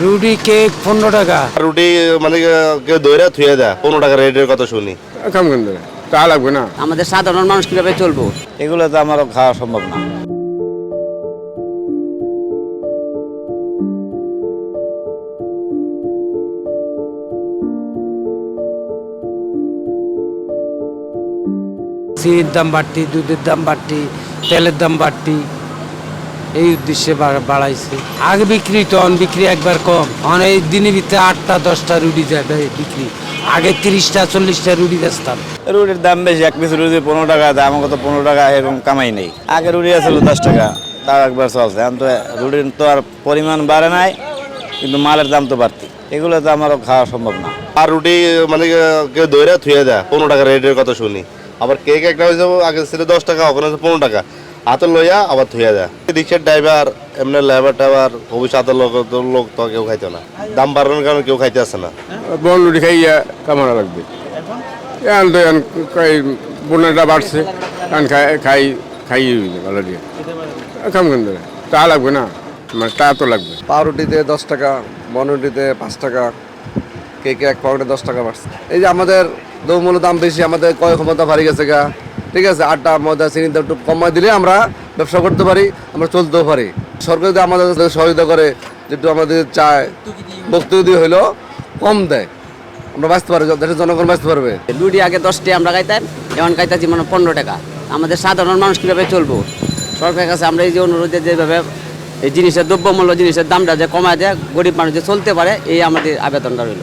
রুটি কেক পনেরো টাকা। রুটি মানে কেউ দইরা থুয়ে দেয়। পনেরো টাকা রেটের কথা শুনি। কাম কেন তা লাগবে না। আমাদের সাধারণ মানুষ কীভাবে চলবো? এগুলো তো আমারও খাওয়া সম্ভব না। চিনির দাম বাড়তি দুধের দাম বাড়তি তেলের দাম বাড়তি। এই উদ্দেশ্যে বাড়াইছে। আগে বিক্রি তখন বিক্রি একবার কম। অনেক দিনের ভিতরে আটটা দশটা রুটি যায় বিক্রি। আগে তিরিশটা চল্লিশটা রুটি বেচতাম। রুটির দাম বেশি এক পিস রুটি পনেরো টাকা দাম কত পনেরো টাকা এরকম কামাই নেই। আগে রুটি আসলে দশ টাকা তাও একবার চলছে। এখন তো রুটির তো আর পরিমাণ বাড়ে নাই কিন্তু মালের দাম তো বাড়তি। এগুলো তো আমারও খাওয়া সম্ভব না। আর রুটি মানে কেউ দইরা থুয়ে দেয় পনেরো টাকা রেটের কথা শুনি। আবার কেক একটা হয়েছে আগে ছিল দশ টাকা ওখানে পনেরো টাকা। হাতে লইয়া আবার থুয়ে দেয়। রিক্সার ড্রাইভার এমনি লেবার টাইভার ভবিষ্যতের লোক তো লোক তো কেউ খাইতো না। দাম বাড়ানোর কারণে কেউ খাইতে আসে না। বন রুটি খাইয়া কামানো লাগবে। এখন তো বোনাটা বাড়ছে এখন খাই খাই খাই ভালো দিয়ে কাম কেন তা লাগবে না মানে তা তো লাগবে। পাউরুটিতে দশ টাকা বনরুটিতে পাঁচ টাকা কেকে এক পাউরুটি দশ টাকা বাড়ছে। এই যে আমাদের দ্রব্যমূল্যের দাম বেশি আমাদের কয় ক্ষমতা ভারী গেছে গা। ঠিক আছে আটটা ময়দা চিনির দাম একটু কমাই দিলে আমরা ব্যবসা করতে পারি, আমরা চলতেও পারি। সরকার যদি আমাদের সহযোগিতা করে যেটু আমাদের চায় বক্তব্য দিয়ে হইল কম দেয়। আমরা বাঁচতে পারি দেশের জনগণ বাঁচতে পারবে। লুডি আগে দশটি আমরা খাইতাম এখন খাইতাছি মানে পনেরো টাকা। আমাদের সাধারণ মানুষ কীভাবে চলবো? সরকারের কাছে আমরা এই যে অনুরোধে যেভাবে এই জিনিসের দ্রব্যমূল্য জিনিসের দামটা যে কমায় দেয়, গরিব মানুষ যে চলতে পারে, এই আমাদের আবেদনটা রইল।